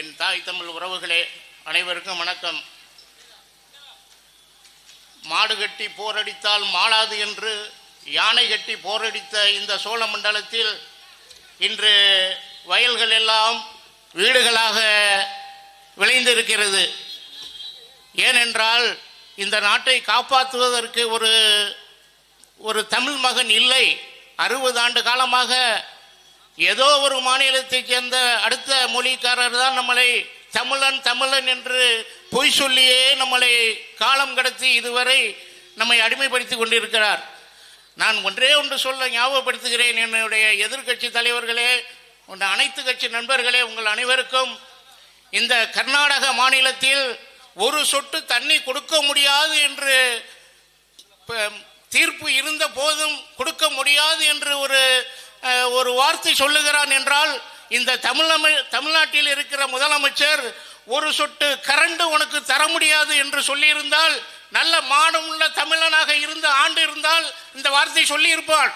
என் தாய் தமிழ் உறவுகளே அனைவருக்கும் வணக்கம். மாடு கட்டி போரடித்தால் மாளாது என்று யானை கட்டி போரடித்த இந்த சோழ மண்டலத்தில் இன்று வயல்கள் எல்லாம் வீடுகளாக விளைந்திருக்கிறது. ஏனென்றால் இந்த நாட்டை காப்பாற்றுவதற்கு ஒரு ஒரு தமிழ் மகன் இல்லை. அறுபது ஆண்டு காலமாக ஏதோ ஒரு மாநிலத்தைச் சேர்ந்த அடுத்த மொழிக்காரர் தான் நம்மளை தமிழன் தமிழன் என்று பொய் சொல்லியே நம்மளை காலம் கடத்தி இதுவரை நம்மை அடிமைப்படுத்தி கொண்டிருக்கிறார். நான் ஒன்றே ஒன்று சொல்ல ஞாபகப்படுத்துகிறேன். என்னுடைய எதிர்க்கட்சி தலைவர்களே உன் அனைத்து கட்சி நண்பர்களே உங்கள் அனைவருக்கும் இந்த கர்நாடக மாநிலத்தில் ஒரு சொட்டு தண்ணி கொடுக்க முடியாது என்று தீர்ப்பு இருந்த போதும் கொடுக்க முடியாது என்று ஒரு ஒரு வார்த்தை சொல்லுகிறான் என்றால் இந்த தமிழமை தமிழ்நாட்டில் இருக்கிற முதலமைச்சர் ஒரு சொட்டு கரண்டு உனக்கு தர முடியாது என்று சொல்லியிருந்தால் நல்ல மானமுள்ள தமிழனாக இருந்த ஆண்டு இருந்தால் இந்த வார்த்தை சொல்லியிருப்பான்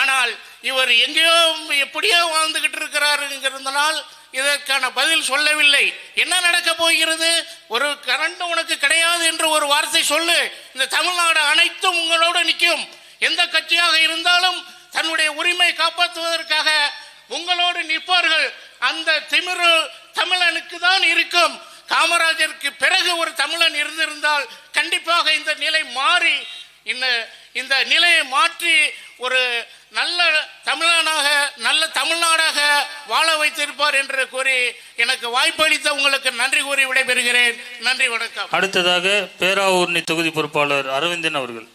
ஆனால் இவர் எங்கேயோ எப்படியோ வாழ்ந்துகிட்டு இருக்கிறாருங்கிறதுனால் இதற்கான பதில் சொல்லவில்லை. என்ன நடக்க போகிறது? ஒரு கரண்ட் உனக்கு கிடையாது என்று ஒரு வார்த்தை சொல்லு. இந்த தமிழ்நாடு அனைத்தும் உங்களோட நிற்கும். எந்த கட்சியாக இருந்தாலும் தன்னுடைய உரிமை காப்பாற்றுவதற்காக உங்களோடு நிற்பார்கள். அந்த திமிரு தமிழனுக்கு தான் இருக்கும். காமராஜருக்கு பிறகு ஒரு தமிழன் இருந்திருந்தால் கண்டிப்பாக இந்த நிலை மாறி இந்த இந்த நிலையை மாற்றி ஒரு நல்ல தமிழனாக நல்ல தமிழ்நாடாக வாழ வைத்திருப்பார் என்று கூறி எனக்கு வாய்ப்பளித்த உங்களுக்கு நன்றி கூறி விடைபெறுகிறேன். நன்றி வணக்கம். அடுத்ததாக பேராவூர்ணி தொகுதி பொறுப்பாளர் அரவிந்தன் அவர்கள்.